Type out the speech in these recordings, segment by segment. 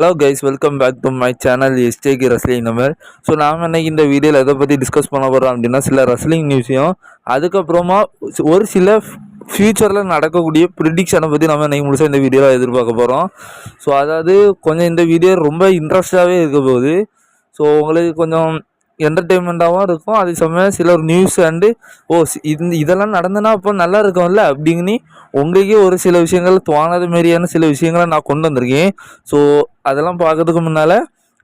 Hello guys welcome back to my channel எஸ்டேக்கு wrestling number so நாம் இன்னைக்கு இந்த வீடியோவில் எதை பற்றி டிஸ்கஸ் பண்ண போகிறோம் அப்படின்னா சில ரஸ்லிங் நியூஸையும் அதுக்கப்புறமா ஒரு சில ஃப்யூச்சரில் நடக்கக்கூடிய ப்ரிடிக்ஷனை பற்றி நம்ம இன்றைக்கி முழுசாக இந்த வீடியோவில் எதிர்பார்க்க போகிறோம் ஸோ அதாவது கொஞ்சம் இந்த வீடியோ ரொம்ப இன்ட்ரெஸ்டாகவே இருக்க போகுது. ஸோ உங்களுக்கு கொஞ்சம் என்டர்டெயின்மெண்ட்டாகவும் இருக்கும். அதே சமயம் சில ஒரு நியூஸ் அண்டு ஓ இது இதெல்லாம் நடந்தனா அப்போ நல்லா இருக்கும்ல அப்படிங்கன்னு உங்களுக்கே ஒரு சில விஷயங்கள் தோணாத மாரியான சில விஷயங்களை நான் கொண்டு வந்திருக்கேன். ஸோ அதெல்லாம் பார்க்கறதுக்கு முன்னால்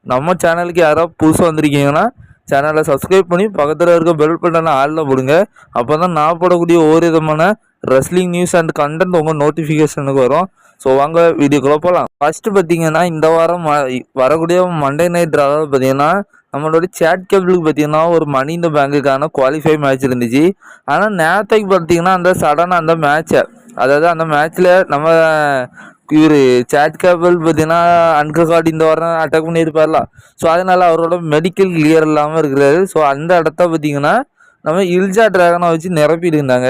நம்ம சேனலுக்கு யாராவது புதுசாக வந்திருக்கீங்கன்னா சேனலை சப்ஸ்கிரைப் பண்ணி பக்கத்தில் இருக்க பெல் பட்டனை ஆளில் போடுங்க. அப்போ தான் நான் போடக்கூடிய ஒவ்வொரு விதமான ரெஸ்லிங் நியூஸ் அண்ட் கண்டென்ட் உங்கள் நோட்டிஃபிகேஷனுக்கு வரும். ஸோ வாங்க வீடியோக்குள்ளே போகலாம் ஃபஸ்ட்டு பார்த்தீங்கன்னா இந்த வாரம் ம- வரக்கூடிய மண்டே நைட் ட்ராவில் பார்த்தீங்கன்னா நம்மளோட சேட் கேபிளுக்கு பார்த்தீங்கன்னா ஒரு மணி இந்த பேங்குக்கான குவாலிஃபை மேட்ச் இருந்துச்சு. ஆனால் நேரத்துக்கு பார்த்தீங்கன்னா அந்த சடனாக அந்த மேட்சை அதாவது அந்த மேட்ச்சில் நம்ம இவர் சேட் கேபிள் பார்த்தீங்கன்னா அன்ககார்டு இந்த வாரம் அட்டாக் பண்ணியிருப்பார்ல. ஸோ அதனால் அவரோட மெடிக்கல் கிளியர் இல்லாமல் இருக்கிறாரு. ஸோ அந்த இடத்த பார்த்தீங்கன்னா நம்ம இல்ஜா டிராகனை வச்சு நிரப்பிட்டு இருந்தாங்க.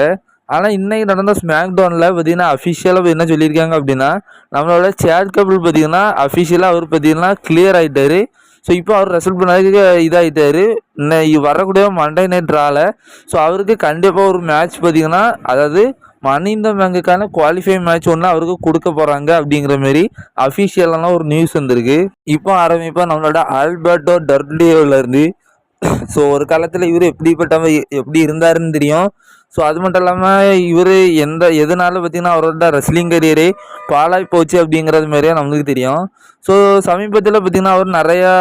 ஆனால் இன்னைக்கு நடந்த ஸ்மாக் டவுனில் பார்த்தீங்கன்னா அஃபிஷியலாக என்ன சொல்லியிருக்காங்க அப்படின்னா நம்மளோட சேட் கேபிள் பார்த்தீங்கன்னா அஃபிஷியலாக அவர் பார்த்தீங்கன்னா கிளியர் ஆகிட்டாரு ஸோ இப்போ அவர் ரெசல்ட் பண்ணதுக்கு இதாகிட்டார் இன்னும் வரக்கூடிய மண்டே நைட் ட்ரால ஸோ அவருக்கு கண்டிப்பாக ஒரு மேட்ச் பார்த்தீங்கன்னா அதாவது மணிந்த பேங்குக்கான குவாலிஃபை மேட்ச் ஒன்று அவருக்கு கொடுக்க போகிறாங்க அப்படிங்கிற மாரி அஃபிஷியலான ஒரு நியூஸ் வந்திருக்கு. இப்போ ஆரம்பிப்பா நம்மளோட ஆல்பர்ட்டோ டர்டியோலேருந்து ஸோ ஒரு காலத்தில் இவர் எப்படிப்பட்டவ எப்படி இருந்தாருன்னு தெரியும். ஸோ அது மட்டும் இல்லாமல் இவர் எந்த எதனால பார்த்தீங்கன்னா அவரோட ரெஸ்லிங் கரியரே பாலாய் போச்சு அப்படிங்கிறது மாதிரியே நம்மளுக்கு தெரியும். ஸோ சமீபத்தில் பார்த்திங்கன்னா அவர் நிறையா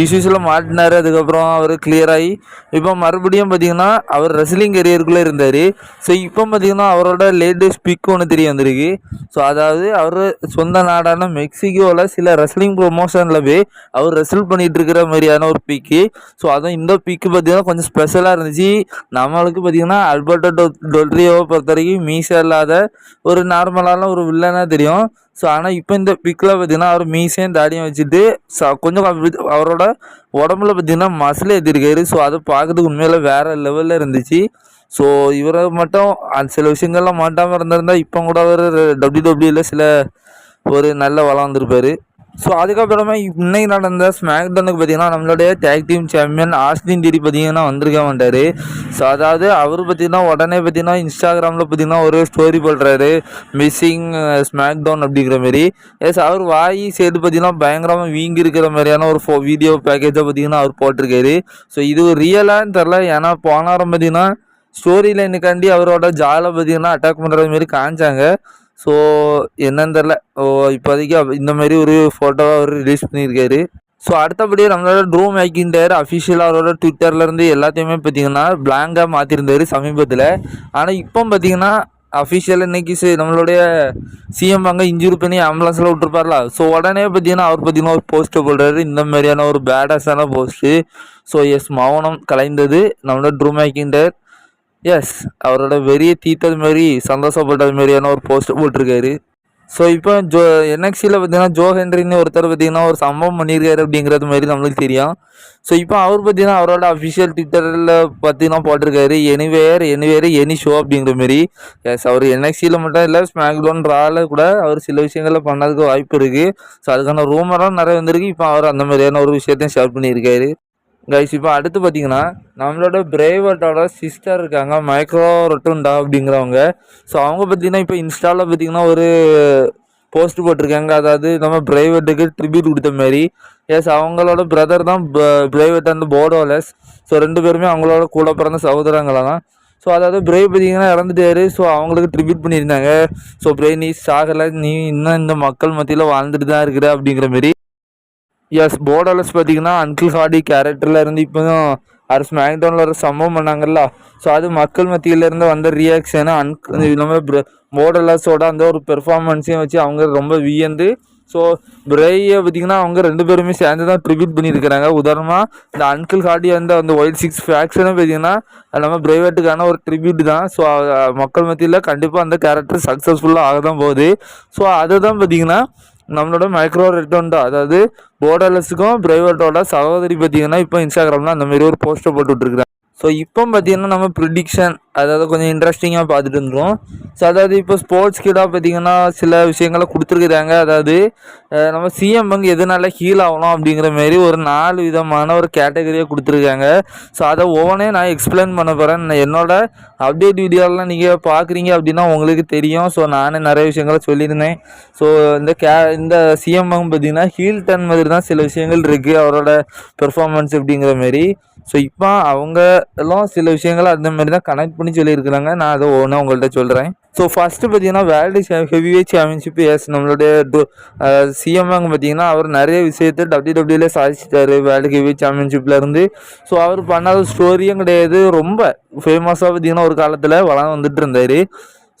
இஷ்யூஸில் மாட்டினார். அதுக்கப்புறம் அவர் clear ஆகி இப்போ மறுபடியும் பார்த்தீங்கன்னா அவர் ரெஸ்லிங் கரியருக்குள்ளே இருந்தார். ஸோ இப்போ பார்த்திங்கன்னா அவரோட லேட்டஸ்ட் பிக் ஒன்று தெரிய வந்திருக்கு. ஸோ அதாவது அவர் சொந்த நாடான மெக்சிகோவில் சில ரெஸ்லிங் ப்ரொமோஷனில் போய் அவர் ரெஸ்ல் பண்ணிட்டு இருக்கிற மாதிரியான ஒரு பிக்கு ஸோ அதுவும் இந்த பிக்கு பார்த்திங்கன்னா கொஞ்சம் ஸ்பெஷலாக இருந்துச்சு. நம்மளுக்கு பார்த்திங்கன்னா அல்பர்டோ டொ டொல்ரியோவை பொறுத்த வரைக்கும் மீசா இல்லாத ஒரு நார்மலான ஒரு வில்லனாக தெரியும். ஸோ ஆனால் இப்போ இந்த பிக்கில் பார்த்தீங்கன்னா அவர் மீசையும் தாடியும் வச்சுட்டு ச கொஞ்சம் அவரோட உடம்புல பார்த்தீங்கன்னா மசில் ஏற்றிருக்காரு ஸோ அதை பார்க்கறதுக்கு உண்மையில வேறு லெவலில் இருந்துச்சு. ஸோ இவரை மட்டும் அந்த சில விஷயங்கள்லாம் மாட்டாமல் இருந்திருந்தால் இப்போ கூட அவர் டபிள்யூ டபிள்யூவில் சில ஒரு நல்ல வளம் வந்திருப்பாரு. ஸோ அதுக்கப்புறமா இன்னைக்கு நடந்த ஸ்மாக்டவுனுக்கு பார்த்தீங்கன்னா நம்மளுடைய tag team champion Austin Theory பார்த்தீங்கன்னா வந்திருக்க மாட்டார். ஸோ அதாவது அவர் பார்த்தீங்கன்னா உடனே பார்த்தீங்கன்னா இன்ஸ்டாகிராமில் பார்த்தீங்கன்னா ஒரு ஸ்டோரி போடுறாரு. மிஸ்ஸிங் ஸ்மாக்டவுன் அப்படிங்கிற மாதிரி எஸ் அவர் வாய் சைடு பார்த்தீங்கன்னா பயங்கரமாக வீங்கி இருக்கிற மாதிரியான ஒரு ஃபோ வீடியோ பேக்கேஜை பார்த்தீங்கன்னா அவர் போட்டிருக்காரு. ஸோ இது ரியலான்னு தெரில ஏன்னா போனாரம் பார்த்தீங்கன்னா ஸ்டோரி லைனுக்காண்டி அவரோட ஜாலை பார்த்தீங்கன்னா அட்டாக் பண்ணுற மாதிரி காமிச்சாங்க. ஸோ என்னன்னு தெரில ஓ இப்போதைக்கு இந்த மாதிரி ஒரு ஃபோட்டோவை அவர் ரிலீஸ் பண்ணியிருக்காரு. ஸோ அடுத்தபடியே நம்மளோட ட்ரூ மேக்கிண்டர் அஃபிஷியலாக அவரோட ட்விட்டர்லேருந்து எல்லாத்தையுமே பார்த்தீங்கன்னா பிளாங்காக மாற்றிருந்தாரு சமீபத்தில். ஆனால் இப்போ பார்த்தீங்கன்னா அஃபிஷியல் இன்னைக்கு சே நம்மளுடைய சிஎம் அங்கே இன்ஜூரி பண்ணி ஆம்புலன்ஸில் விட்டுருப்பார்ல. ஸோ உடனே பார்த்தீங்கன்னா அவர் பார்த்தீங்கன்னா ஒரு போஸ்ட்டு போடுறாரு. இந்த மாதிரியான ஒரு பேடஸான போஸ்ட்டு ஸோ எஸ் மௌனம் கலைந்தது நம்மளோட ட்ரூ மேக்கிண்டர் எஸ் அவரோட வெறியை தீத்தது மாதிரி சந்தோஷப்பட்டது மாதிரியான ஒரு போஸ்ட் போட்டிருக்காரு. ஸோ இப்போ ஜோ என்எக்சியில் பார்த்தீங்கன்னா ஜோ ஹென்ரின்னு ஒருத்தர் பார்த்தீங்கன்னா ஒரு சம்பவம் பண்ணியிருக்காரு அப்படிங்கிறது மாதிரி நம்மளுக்கு தெரியும். ஸோ இப்போ அவர் பார்த்தீங்கன்னா அவரோட அஃபிஷியல் ட்விட்டரில் பார்த்தீங்கன்னா போட்டிருக்காரு எனிவேர் எனிவேர் எனி ஷோ அப்படிங்கிற மாதிரி எஸ் அவர் என்எக்சியில் மட்டும் இல்லை ஸ்மாக் டவுன் ரால கூட அவர் சில விஷயங்களில் பண்ணதுக்கு வாய்ப்பு இருக்குது ஸோ அதுக்கான ரூமரெலாம் நிறைய வந்திருக்கு. இப்போ அவர் அந்த மாதிரியான ஒரு விஷயத்தையும் ஷேர் பண்ணியிருக்காரு. கைஸ் இப்போ அடுத்து பார்த்தீங்கன்னா நம்மளோட பிரேவட்டோட சிஸ்டர் இருக்காங்க மைக்ரோ ரொட்டுண்டா அப்படிங்கிறவங்க. ஸோ அவங்க பார்த்தீங்கன்னா இப்போ இன்ஸ்டாவில் பார்த்தீங்கன்னா ஒரு போஸ்ட் போட்டிருக்காங்க. அதாவது நம்ம பிரைவேட்டுக்கு ட்ரிபியூட் கொடுத்த மாதிரி எஸ் அவங்களோட பிரதர் தான் பிரைவேட் அந்த போடோலஸ் ஸோ ரெண்டு பேருமே அவங்களோட கூட பிறந்த சகோதரங்களாக தான். ஸோ அதாவது பிரேவ் பார்த்தீங்கன்னா இறந்துட்டாரு. ஸோ அவங்களுக்கு ட்ரிபியூட் பண்ணியிருந்தாங்க. ஸோ பிரே நீ சாகலை. நீ இன்னும் இந்த மக்கள் மத்தியில் வாழ்ந்துட்டு தான் இருக்கிற அப்படிங்கிற மாதிரி எஸ் போர்டர்லெஸ் பார்த்தீங்கன்னா அன்கிள் ஹார்டி கேரக்டரில் இருந்து இப்போ அவர் ஸ்மாக்டவுனில் ஒரு சம்பவம் பண்ணாங்கல்ல. ஸோ அது மக்கள் மத்தியிலேருந்து வந்த ரியாக்ஷனு அன்க் இல்லாமல் போர்டர்லெஸோட அந்த ஒரு பெர்ஃபார்மன்ஸையும் வச்சு அவங்க ரொம்ப வியந்து ஸோ பிரேயை பார்த்தீங்கன்னா அவங்க ரெண்டு பேருமே சேர்ந்து தான் ட்ரிபியூட் பண்ணியிருக்கிறாங்க. உதாரணமாக இந்த அன்கிள் ஹார்டி வந்து அந்த ஒயிட் சிக்ஸ் ஃபேக்ஷனும் பார்த்தீங்கன்னா அது நம்ம பிரைவேட்டுக்கான ஒரு ட்ரிபியூட் தான். ஸோ மக்கள் மத்தியில் கண்டிப்பாக அந்த கேரக்டர் சக்ஸஸ்ஃபுல்லாக ஆக தான் போகுது. ஸோ அதை தான் பார்த்தீங்கன்னா நம்மளோட மைக்ரோ ரெட்டோண்டா அதாவது போர்டர்லெஸுக்கும் பிரைவேட்டோட சகோதரி பார்த்தீங்கன்னா இப்போ இன்ஸ்டாகிராமில் அந்த மாதிரி ஒரு போஸ்ட்டை போட்டு விட்ருக்குறாங்க ஸோ இப்போ பார்த்தீங்கன்னா நம்ம ப்ரிடிக்ஷன் அதாவது கொஞ்சம் இன்ட்ரெஸ்டிங்காக பார்த்துட்டு இருந்தோம் ஸோ அதாவது இப்போ ஸ்போர்ட்ஸ் கிடாக பார்த்தீங்கன்னா சில விஷயங்களை கொடுத்துருக்குறாங்க. அதாவது நம்ம சிஎம் பங்கு எதனால ஹீல் ஆகணும் அப்படிங்கிற மாரி ஒரு நாலு விதமான ஒரு கேட்டகரியை கொடுத்துருக்காங்க. ஸோ அதை ஒவ்வொன்றே நான் எக்ஸ்பிளைன் பண்ண போகிறேன் என்னோட அப்டேட் வீடியோலாம் நீங்கள் பார்க்குறீங்க அப்படின்னா உங்களுக்கு தெரியும். ஸோ நானே நிறைய விஷயங்களை சொல்லியிருந்தேன். ஸோ இந்த கே இந்த சிஎம் பங்கு பார்த்தீங்கன்னா ஹீல் டன் மாதிரி தான் சில விஷயங்கள் இருக்குது அவரோட பெர்ஃபார்மன்ஸ் அப்படிங்கிற மாரி ஸோ இப்போ அவங்க எல்லாம் சில விஷயங்களை அந்த மாதிரி தான் கனெக்ட் பண்ணி சொல்லியிருக்கிறாங்க. நான் அதை ஒவ்வொன்றா உங்கள்கிட்ட சொல்கிறேன் ஸோ ஃபஸ்ட்டு பார்த்தீங்கன்னா வேர்ல்டு ஹெவிவே சாம்பியன்ஷிப் எஸ் நம்மளுடைய சிஎம் அங்கே பார்த்தீங்கன்னா அவர் நிறைய விஷயத்தை டபிள்யூ டபிள்யூல சாதிச்சிட்டாரு வேர்ல்டு ஹெவிவேட் சாம்பியன்ஷிப்ல இருந்து. ஸோ அவர் பண்ணாத ஸ்டோரியும் கிடையாது. ரொம்ப ஃபேமஸாக பார்த்தீங்கன்னா ஒரு காலத்தில் வளம் வந்துட்டு இருந்தார்.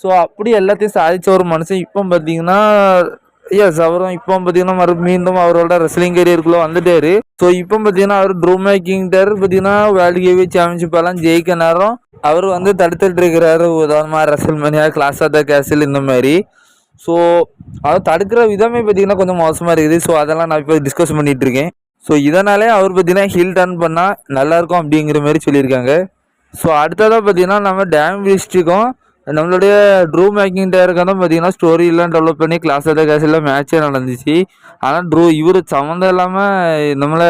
ஸோ அப்படி எல்லாத்தையும் சாதித்த ஒரு மனுஷன் இப்போ பார்த்தீங்கன்னா எஸ் அவரும் இப்போ பார்த்தீங்கன்னா மறு மீண்டும் அவரோட ரெஸ்லிங் கரியருக்குள்ளே வந்துட்டாரு. ஸோ இப்போ பார்த்தீங்கன்னா அவர் ட்ரூ மேக்கிங்டர் பார்த்தீங்கன்னா வேர்ல்டு கேவி சாம்பியன்ஷிப் எல்லாம் ஜெயிக்க நேரம் அவர் வந்து தடுத்துட்டு இருக்கிறாரு. உதாரணமாக ரெசல் மணியா கிளாஸ் ஆஃப் த கேசில் இந்த மாதிரி. ஸோ அதை தடுக்கிற விதமே பார்த்தீங்கன்னா கொஞ்சம் மோசமாக இருக்குது. ஸோ அதெல்லாம் நான் இப்போ டிஸ்கஸ் பண்ணிட்டு இருக்கேன். ஸோ இதனாலே அவர் பார்த்தீங்கன்னா ஹில் டர்ன் பண்ணால் நல்லாயிருக்கும் அப்படிங்கிற மாதிரி சொல்லியிருக்காங்க. ஸோ அடுத்ததாக பார்த்தீங்கன்னா நம்ம டேம் விஸ்ட்டுக்கும் நம்மளுடைய ட்ரூ மேக்கிங் டேருக்கு வந்து பார்த்தீங்கன்னா ஸ்டோரி எல்லாம் டெவலப் பண்ணி கிளாஸ் எடுத்த கிளாஸ் எல்லாம் மேட்சே நடந்துச்சு. ஆனால் ட்ரூ இவர் சம்மந்தம் இல்லாமல் நம்மளை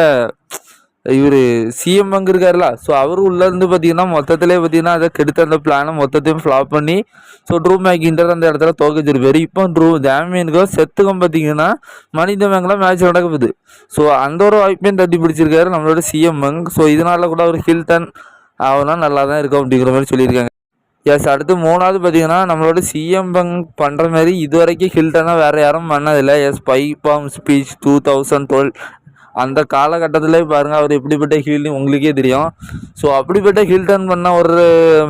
இவர் சிஎம் அங்கே இருக்காருல ஸோ அவர் உள்ளேருந்து பார்த்தீங்கன்னா மொத்தத்திலே பார்த்தீங்கன்னா அதை கெடுத்த அந்த பிளானை மொத்தத்தையும் ஃப்ளாப் பண்ணி ஸோ ட்ரூ மேக்கிண்டர் அந்த இடத்துல தோக்கச்சிருப்பாரு. இப்போ ட்ரூ டேமியனுக்கோ செத்துக்கும் பார்த்தீங்கன்னா மனித மேங்கெல்லாம் மேட்ச் நடக்குது ஸோ அந்த ஒரு வாய்ப்பையும் தட்டி பிடிச்சிருக்காரு நம்மளோட சிஎம் அங். ஸோ இதனால கூட அவர் ஹில்டன் அவனால் நல்லா தான் இருக்கும் அப்படிங்கிற மாதிரி சொல்லியிருக்காங்க. எஸ் அடுத்து மூணாவது பார்த்தீங்கன்னா நம்மளோட சிஎம் பங்க் பண்ணுற மாதிரி இது வரைக்கும் ஹில்டனாக வேறு யாரும் பண்ணதில்லை. Yes pipe bomb speech two thousand twelve அந்த காலகட்டத்திலே பாருங்கள் அவர் எப்படிப்பட்ட ஹீல்னு உங்களுக்கே தெரியும். ஸோ அப்படிப்பட்ட ஹில் டர்ன் பண்ண ஒரு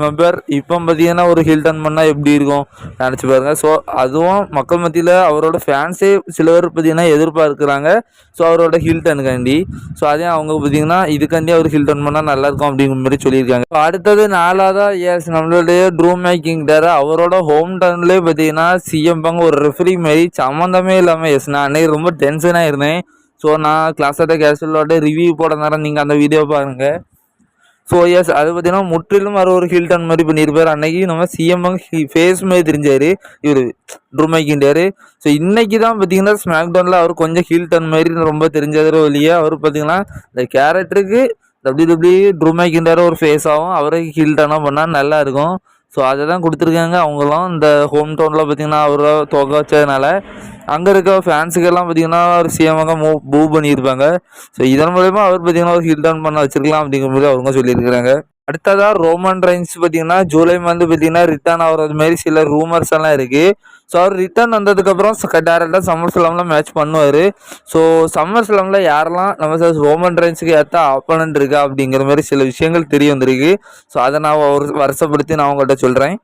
மெம்பர் இப்போ பார்த்தீங்கன்னா ஒரு ஹில் டர்ன் பண்ணால் எப்படி இருக்கும்? நினச்சி பாருங்கள் ஸோ அதுவும் மக்கள் மத்தியில் அவரோட ஃபேன்ஸே சில பேர் பார்த்தீங்கன்னா எதிர்பார்க்குறாங்க. ஸோ அவரோட ஹில் டர்னுக்காண்டி ஸோ அதே அவங்க பார்த்தீங்கன்னா இதுக்காண்டி அவர் ஹில் டர்ன் பண்ணால் நல்லாயிருக்கும் அப்படிங்கிற மாதிரி சொல்லியிருக்காங்க. அடுத்தது நாலாவதா எஸ் நம்மளுடைய ட்ரூ மேக்கிங் டேர் அவரோட ஹோம் டவுன்லேயே பார்த்தீங்கன்னா சிஎம் பங்க ஒரு ரெஃபரி மாரி சம்மந்தமே இல்லாமல் எஸ் நான் அன்னைக்கு ரொம்ப டென்ஷனாக இருந்தேன். ஸோ நான் கிளாஸ் ஆஃப் கேஷுவலோட ரிவ்யூ போட நேரம் நீங்கள் அந்த வீடியோ பாருங்கள் ஸோ எஸ் அது பார்த்தீங்கன்னா முற்றிலும் அவர் ஒரு ஹில்டன் மாதிரி பண்ணியிருப்பார். அன்னைக்கு நம்ம சிஎம் ஃபேஸ் மாதிரி தெரிஞ்சார். இவர் ட்ரூமைக்கிண்டாரு ஸோ இன்னைக்கு தான் பார்த்தீங்கன்னா ஸ்மாக் டவுனில் அவர் கொஞ்சம் ஹில்டன் மாதிரி ரொம்ப தெரிஞ்சதோ இல்லையே அவர் பார்த்தீங்கன்னா இந்த கேரக்டருக்கு டபிள்யூ டபிள்யூ ட்ரூமைக்கிண்டார ஒரு ஃபேஸ் ஆகும் ஹில்டனாக பண்ணால் நல்லாயிருக்கும் ஸோ அதை தான் கொடுத்துருக்காங்க. அவங்களும் இந்த ஹோம் டவுனில் பார்த்தீங்கன்னா அவரை தொகை வச்சதுனால அங்கே இருக்க ஃபேன்ஸுக்கெல்லாம் பார்த்தீங்கன்னா ஒரு சிஎமாக மூவ் மூவ் பண்ணியிருப்பாங்க. ஸோ இதன் மூலயமா அவர் பார்த்தீங்கன்னா ஒரு ஹில் டவுன் பண்ண வச்சிருக்கலாம் அப்படிங்கிற மாதிரி அவங்க சொல்லியிருக்கிறாங்க. அடுத்ததாக ரோமன் ரைன்ஸ் பார்த்தீங்கன்னா ஜூலை மந்த் பார்த்தீங்கன்னா ரிட்டர்ன் ஆகிறது மாதிரி சில ரூமர்ஸ் எல்லாம் இருக்குது ஸோ அவர் ரிட்டர்ன் வந்ததுக்கப்புறம் டேரெக்டாக சம்மர் ஸ்லாமில் மேட்ச் பண்ணுவார். ஸோ சம்மர் ஸ்லாமில் யாரெல்லாம் நம்ம சார் ரோமன் ரைன்ஸுக்கு ஏற்ற ஆப்பனண்ட் இருக்கா அப்படிங்கிற மாதிரி சில விஷயங்கள் தெரிய வந்திருக்கு. ஸோ அதை நான் ஒரு வருஷப்படுத்தி நான் உங்கள்கிட்ட சொல்கிறேன்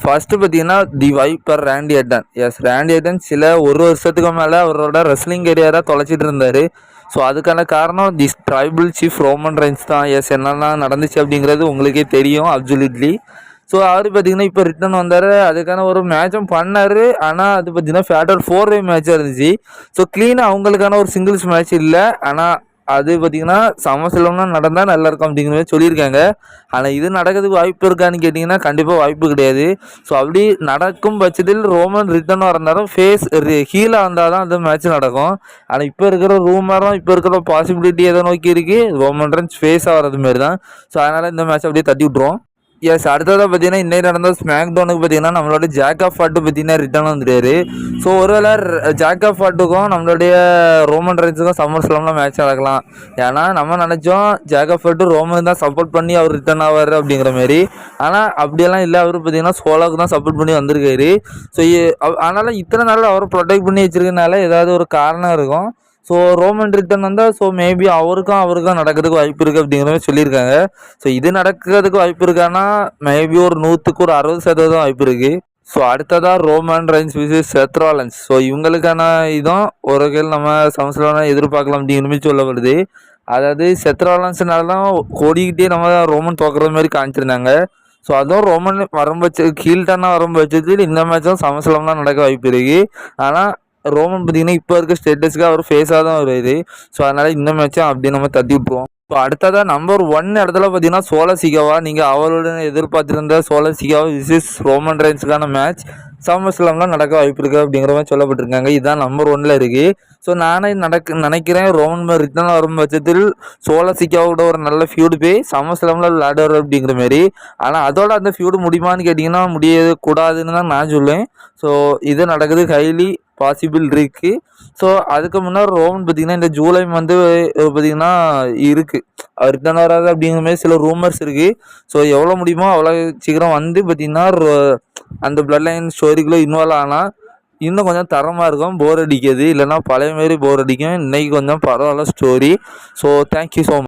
ஃபஸ்ட்டு பார்த்தீங்கன்னா the viper Randy Orton yes Randy Orton சில ஒரு வருஷத்துக்கு மேலே அவரோட ரெஸ்லிங் கெரியராக தொலைச்சிட்டு இருந்தார். ஸோ அதுக்கான காரணம் the tribal chief Roman Reigns தான். எஸ் என்னெல்லாம் நடந்துச்சு அப்படிங்கிறது உங்களுக்கே தெரியும் அப்சுலிட்லி ஸோ அவர் பார்த்தீங்கன்னா இப்போ ரிட்டர்ன் வந்தார். அதுக்கான ஒரு மேட்சும் பண்ணார். ஆனால் அது பார்த்தீங்கன்னா ஃபேட்டர் ஃபோர் வே மேட்சாக இருந்துச்சு. ஸோ க்ளீனாக அவங்களுக்கான ஒரு சிங்கிள்ஸ் மேட்ச் இல்லை. ஆனால் அது பார்த்தீங்கன்னா சமசிலம்னா நடந்தால் நல்லா இருக்கும் அப்படிங்கிற மாதிரி சொல்லியிருக்காங்க. ஆனால் இது நடக்கிறதுக்கு வாய்ப்பு இருக்கான்னு கேட்டிங்கன்னா கண்டிப்பாக வாய்ப்பு கிடையாது. ஸோ அப்படி நடக்கும் பட்சத்தில் ரோமன் ரிட்டர்ன் வரந்தாலும் ஃபேஸ் ஹீலாக வந்தால் தான் அந்த மேட்ச் நடக்கும். ஆனால் இப்போ இருக்கிற ரூமரும் இப்போ இருக்கிற பாசிபிலிட்டி எதை நோக்கி இருக்கு? ரோமன் ரன்ஸ் ஃபேஸாக ஆகிறது மாரி தான். ஸோ அதனால் இந்த மேட்ச் அப்படியே தட்டி விட்ருவோம் எஸ் அடுத்ததாக பார்த்தீங்கன்னா இன்னைக்கு நடந்த ஸ்மாக் டவுனுக்கு பார்த்தீங்கன்னா நம்மளோட ஜாக் ஆஃப் ஃபாட்டு பார்த்தீங்கன்னா ரிட்டர்ன் வந்துட்டாரு. ஸோ ஒருவேளை ஜாக் ஆஃப் ஃபாட்டுக்கும் நம்மளுடைய ரோமன் ரைன்ஸுக்கும் சம்மர் ஸ்லாம்லாம் மேட்ச் நடக்கலாம். ஏன்னா நம்ம நினச்சோம் ஜாக் ஆஃப் ஃபாட்டு ரோமன் தான் சப்போர்ட் பண்ணி அவர் ரிட்டர்ன் ஆவார் அப்படிங்கிற மாதிரி ஆனால் அப்படியெல்லாம் இல்லை. அவர் பார்த்தீங்கன்னா சோலாவுக்கு தான் சப்போர்ட் பண்ணி வந்திருக்காரு. ஸோ அதனால் இத்தனை நாள் அவரை ப்ரொடெக்ட் பண்ணி வச்சிருக்கனால ஏதாவது ஒரு காரணம் இருக்கும். ஸோ ரோமன் ரிட்டர்ன் வந்தால் ஸோ மேபி அவருக்கும் அவருக்கும் நடக்கிறதுக்கு வாய்ப்பு இருக்குது அப்படிங்கிற மாதிரி சொல்லியிருக்காங்க. ஸோ இது நடக்கிறதுக்கு வாய்ப்பு இருக்கான்னா மேபி ஒரு நூற்றுக்கு ஒரு அறுபது சதவீதம் வாய்ப்பு இருக்குது ஸோ அடுத்ததாக Roman Reigns versus Seth Rollins so இவங்களுக்கான இதுவும் ஒரு வகையில் நம்ம சமஸ்லாம் எதிர்பார்க்கலாம் அப்படிங்கிற மாதிரி சொல்லப்படுது அதாவது செத்ராலன்ஸ்னால்தான் ஓடிக்கிட்டே நம்ம ரோமன் தோக்குற மாதிரி காமிச்சிருந்தாங்க. ஸோ அதுவும் ரோமன் வரம்பு வரும்பட்ச கீழ்டானா வச்சதில் இந்த மேட்சும் சமஸ்லாம் தான் நடக்க வாய்ப்பு இருக்குது ஆனால் ரோமன் பார்த்தீங்கன்னா இப்போ இருக்க ஸ்டேட்டஸ்க்கு அவர் ஃபேஸாக தான் வருது ஸோ அதனால் இந்த மேட்சும் அப்படியே நம்ம தட்டி விட்ருவோம் இப்போ அடுத்ததாக நம்பர் ஒன் இடத்துல பார்த்தீங்கன்னா சோழ சிகாவா நீங்கள் அவருடன் எதிர்பார்த்துருந்த சோழ சிகாவா விசிஸ் ரோமன் ரைன்ஸுக்கான மேட்ச் சமஸ்லாம்லாம் நடக்க வாய்ப்பு இருக்குது அப்படிங்கிற மாதிரி சொல்லப்பட்டிருக்காங்க. இதுதான் நம்பர் ஒன்னில் இருக்குது ஸோ நானே நடக்க நினைக்கிறேன் ரோமன் மாதிரி ரிட்டர்ன் வரும் பட்சத்தில் சோழ சிக்காவோட ஒரு நல்ல ஃபியூடு போய் சமஸ்லாமில் விளையாடுவார் அப்படிங்கிற மாதிரி. ஆனால் அதோட அந்த ஃபியூடு முடியுமான்னு கேட்டிங்கன்னா முடியாது கூடாதுன்னு தான் நான் சொல்லுவேன். ஸோ இது நடக்குது ஹைலி பாசிபிள் இருக்குது ஸோ அதுக்கு முன்னாடி ரோமன் பார்த்திங்கன்னா இந்த ஜூலை வந்து பார்த்திங்கன்னா இருக்குது அவர் ரிட்டர்ன் வராது அப்படிங்கிற மாதிரி சில ரூமர்ஸ் இருக்குது ஸோ எவ்வளோ முடியுமோ அவ்வளோ சீக்கிரம் வந்து பார்த்திங்கன்னா அந்த பிளட் லைன் ஸ்டோரிக்குள்ளே இன்வால்வ் ஆனால் இன்னும் கொஞ்சம் தரமாக இருக்கும். போர் அடிக்காது இல்லைன்னா பழைய மாரி போர் அடிக்கும். இன்னைக்கு கொஞ்சம் பரவாயில்ல story so thank you so much